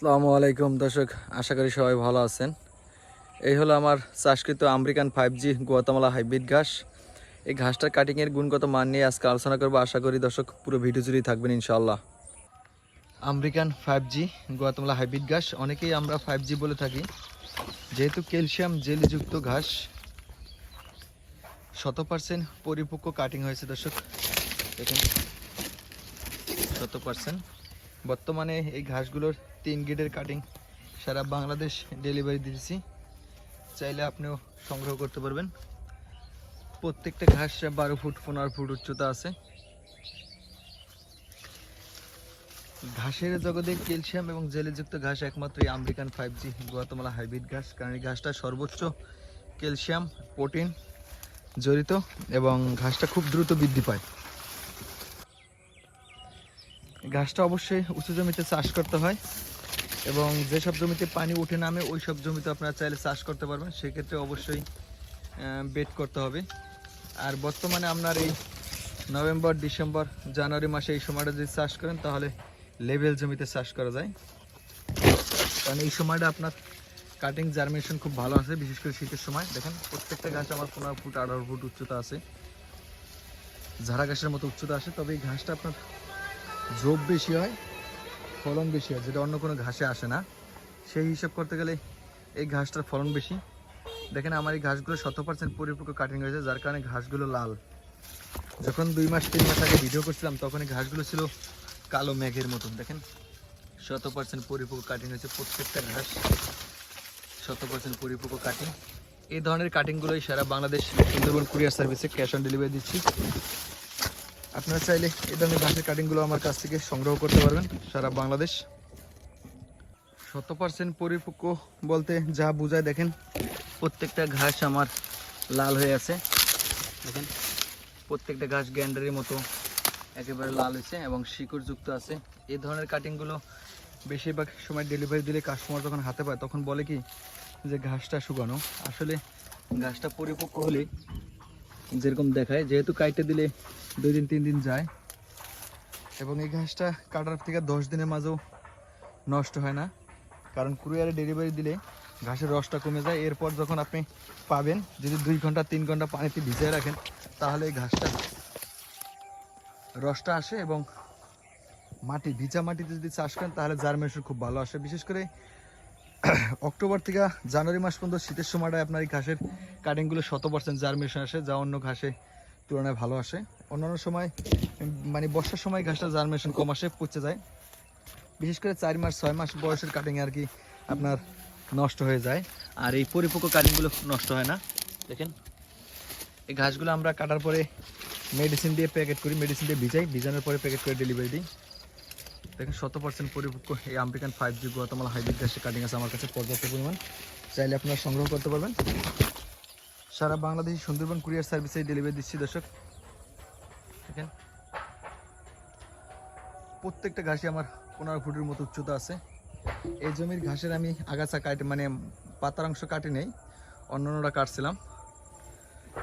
আসসালামু আলাইকুম দর্শক, আশা করি সবাই ভালো আছেন। এই হলো আমার চাষকৃত American five G Guatemala hybrid ঘাস। এই ঘাসটার কাটিংয়ের গুণগত মান নিয়ে আজকে আলোচনা করব। আশা করি দর্শক, পুরো ভিডিও জুড়েই থাকবেন ইনশাল্লাহ American five G Guatemala hybrid ঘাস, অনেকেই আমরা ফাইভ জি বলে থাকি। যেহেতু ক্যালসিয়াম জেলিযুক্ত ঘাস শত পার্সেন্ট পরিপক্ক কাটিং হয়েছে দর্শক। শত পার্সেন্ট বর্তমানে এই ঘাসগুলোর তিন গেটের কাটিং সারা বাংলাদেশ ডেলিভারি দিয়েছি। চাইলে আপনিও সংগ্রহ করতে পারবেন। প্রত্যেকটা ঘাস বারো ফুট, পনেরো ফুট উচ্চতা আছে। ঘাসের জগতে ক্যালসিয়াম এবং জেলিযুক্ত ঘাস একমাত্র এই American five G Guatemala hybrid ঘাস, কারণ এই ঘাসটা সর্বোচ্চ ক্যালসিয়াম, প্রোটিন জড়িত এবং ঘাসটা খুব দ্রুত বৃদ্ধি পায়। ঘাসটা অবশ্যই উঁচু জমিতে চাষ করতে হয় এবং যেসব জমিতে পানি উঠে নামে ওই সব জমিতে আপনারা চাইলে চাষ করতে পারবেন। সেক্ষেত্রে অবশ্যই বেড করতে হবে। আর বর্তমানে আপনার এই নভেম্বর, ডিসেম্বর, জানুয়ারি মাসে এই সময়টা যদি চাষ করেন, তাহলে লেভেল জমিতে চাষ করা যায়। কারণ এই সময়টা আপনার কাটিং জার্মিনেশন খুব ভালো আছে, বিশেষ করে শীতের সময়। দেখেন, প্রত্যেকটা গাছ আমার পনেরো ফুট, আঠারো ফুট উচ্চতা আছে। ঝাড়া ঘাসের মতো উচ্চতা আসে তবে এই ঘাসটা আপনার ঝোপ বেশি হয়, ফলন বেশি হয়, যেটা অন্য কোনো ঘাসে আসে না। সেই হিসাব করতে গেলে এই ঘাসটার ফলন বেশি। দেখেন আমার এই ঘাসগুলো শত পার্সেন্ট পরিপক্ক কাটিং হয়েছে, যার কারণে ঘাসগুলো লাল। যখন দুই মাস, তিন মাস আগে ভিডিও করছিলাম, তখন এই ঘাসগুলো ছিল কালো মেঘের মতন। দেখেন শত পার্সেন্ট পরিপক্ক কাটিং হয়েছে প্রত্যেকটা ঘাস। শত পার্সেন্ট পরিপক্ক কাটিং এই ধরনের কাটিংগুলোই সারা বাংলাদেশ, সুন্দরবন কুরিয়ার সার্ভিসে ক্যাশ অন ডেলিভারি দিচ্ছি। আপনারা চাইলে এই ধরনের ঘাসের কাটিংগুলো আমার কাছ থেকে সংগ্রহ করতে পারবেন সারা বাংলাদেশ। শত পার্সেন্ট পরিপক্ক বলতে যা বোঝায় দেখেন, প্রত্যেকটা ঘাস আমার লাল হয়ে আছে। দেখেন, প্রত্যেকটা ঘাস গ্যান্ডারের মতো একেবারে লাল হয়েছে এবং শিকড় যুক্ত আছে। এই ধরনের কাটিংগুলো বেশিরভাগ সময় ডেলিভারি দিলে কাস্টমার যখন হাতে পায়, তখন বলে কি যে, ঘাসটা শুকানো। আসলে ঘাসটা পরিপক্ক হলে যেরকম দেখায়, যেহেতু কাইটে দিলে দুই দিন, তিন দিন যায়। এবং এই ঘাসটা কাটার থেকে দশ দিনের মাঝেও নষ্ট হয় না। কারণ কুরিয়ারে ডেলিভারি দিলে ঘাসের রসটা কমে যায়। এরপর যখন আপনি পাবেন, যদি দুই ঘণ্টা, তিন ঘণ্টা পানিতে ভিজিয়ে রাখেন, তাহলে এই ঘাসটা রসটা আসে এবং মাটি, ভিজা মাটিতে যদি চাষ করেন, তাহলে জার্মিনেশন খুব ভালো আসে। বিশেষ করে অক্টোবর থেকে জানুয়ারি মাস পর্যন্ত শীতের সময়টায় আপনার এই ঘাসের কাটিংগুলো শত পার্সেন্ট জার্মিনেশন আসে, যা অন্য ঘাসে তুলনায় ভালো আসে। অন্যান্য সময় মানে বর্ষার সময় ঘাসটা জার্মিনেশন কম আসে, পচে যায়। বিশেষ করে চার মাস, ছয় মাস বয়সের কাটিং আর কি আপনার নষ্ট হয়ে যায়। আর এই পরিপক্ক কাটিংগুলো নষ্ট হয় না। দেখেন, এই ঘাসগুলো আমরা কাটার পরে মেডিসিন দিয়ে প্যাকেট করি মেডিসিন দিয়ে ভিজাই, ভিজানোর পরে প্যাকেট করে ডেলিভারি দিই। দেখেন শত পার্সেন্ট পরিপক্ক এই American five G Guatemala hybrid গ্যাসের কাটিং আছে আমার কাছে পর্যাপ্ত পরিমাণ। চাইলে আপনারা সংগ্রহ করতে পারবেন। সারা বাংলাদেশি সুন্দরবন কুরিয়ার সার্ভিসে ডেলিভারি দিচ্ছি, দর্শক। দেখেন। প্রত্যেকটা ঘাসে আমার পনেরো ফুটের মতো উচ্চতা আছে। এই জমির ঘাসের আমি আগাছা কাটে মানে পাতার অংশ কাটি নেই, অন্যান্যরা কাটছিলাম।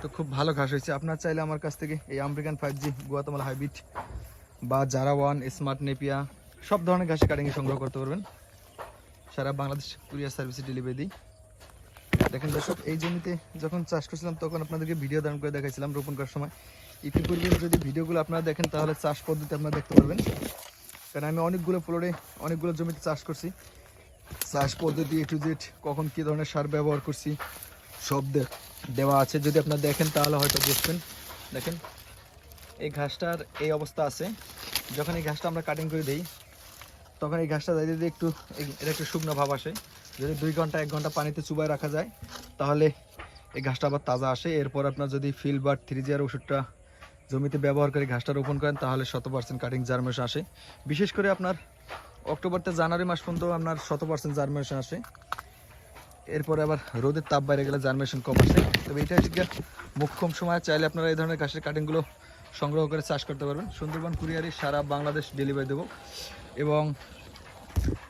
তো খুব ভালো ঘাস হয়েছে। আপনার চাইলে আমার কাছ থেকে এই American five G Guatemala hybrid বা জারা ওয়ান স্মার্ট নেপিয়া সব ধরনের ঘাসের কাটিং সংগ্রহ করতে পারবেন। সারা বাংলাদেশ কুরিয়ার সার্ভিসে ডেলিভারি দিই। দেখেন দর্শক, এই জমিতে যখন চাষ করছিলাম, তখন আপনাদেরকে ভিডিও দান করে দেখাইছিলাম রোপণ করার সময়। ইতিপূর্বে যদি ভিডিওগুলো আপনারা দেখেন, তাহলে চাষ পদ্ধতি আপনারা দেখতে পারবেন। কারণ আমি অনেকগুলো ফ্লোরে, অনেকগুলো জমিতে চাষ করছি। চাষ পদ্ধতি এ টু জেড কখন কী ধরনের সার ব্যবহার করছি, সব দেওয়া আছে। যদি আপনারা দেখেন, তাহলে হয়তো বুঝবেন। দেখেন, এই ঘাসটার এই অবস্থা আছে। যখন এই ঘাসটা আমরা কাটিং করে দিই তখন এই ঘাসটা যাই যদি একটু এটা একটু শুকনো ভাব আসে, যদি দুই ঘণ্টা, এক ঘণ্টা পানিতে চুবায় রাখা যায়, তাহলে এই ঘাসটা আবার তাজা আসে। এরপর আপনার যদি ফিল বা থ্রি জিয়ার ওষুধটা জমিতে ব্যবহার করে ঘাসটা রোপণ করেন, তাহলে শত পার্সেন্ট কাটিং জার্মেশন আসে। বিশেষ করে আপনার অক্টোবর থেকে জানুয়ারি মাস পর্যন্ত আপনার শত পার্সেন্ট জার্মেশন আসে। এরপরে আবার রোদের তাপ বাইরে গেলে জার্মেশন কম আসে। তবে এটা ঠিক মুখ্যম সময়, চাইলে আপনারা এই ধরনের ঘাসের কাটিংগুলো সংগ্রহ করে চাষ করতে পারবেন। সুন্দরবন কুরিয়ারে সারা বাংলাদেশ ডেলিভারি দেবো। এবং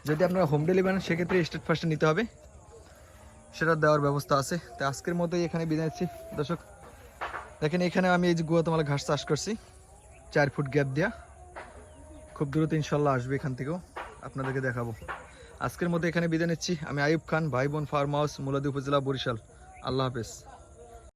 যদি আপনারা হোম ডেলিভারি নেন, সেক্ষেত্রে স্টেট ফার্স্টে নিতে হবে। সেটা দেওয়ার ব্যবস্থা আছে। তো আজকের মতোই এখানে বিদায় নিচ্ছি। দর্শক, দেখেন এখানে আমি এই যে গুয়াতমালা ঘাস চাষ করছি। চার ফুট গ্যাপ দেওয়া খুব দ্রুত ইনশাল্লাহ আসবে এখান থেকেও। আপনাদেরকে দেখাবো। আজকের মধ্যে এখানে বিদায় নিচ্ছি। আমি আইব খান, ভাই বোন ফার্ম হাউস মুলাদি উপজেলা, বরিশাল। আল্লাহ হাফেজ।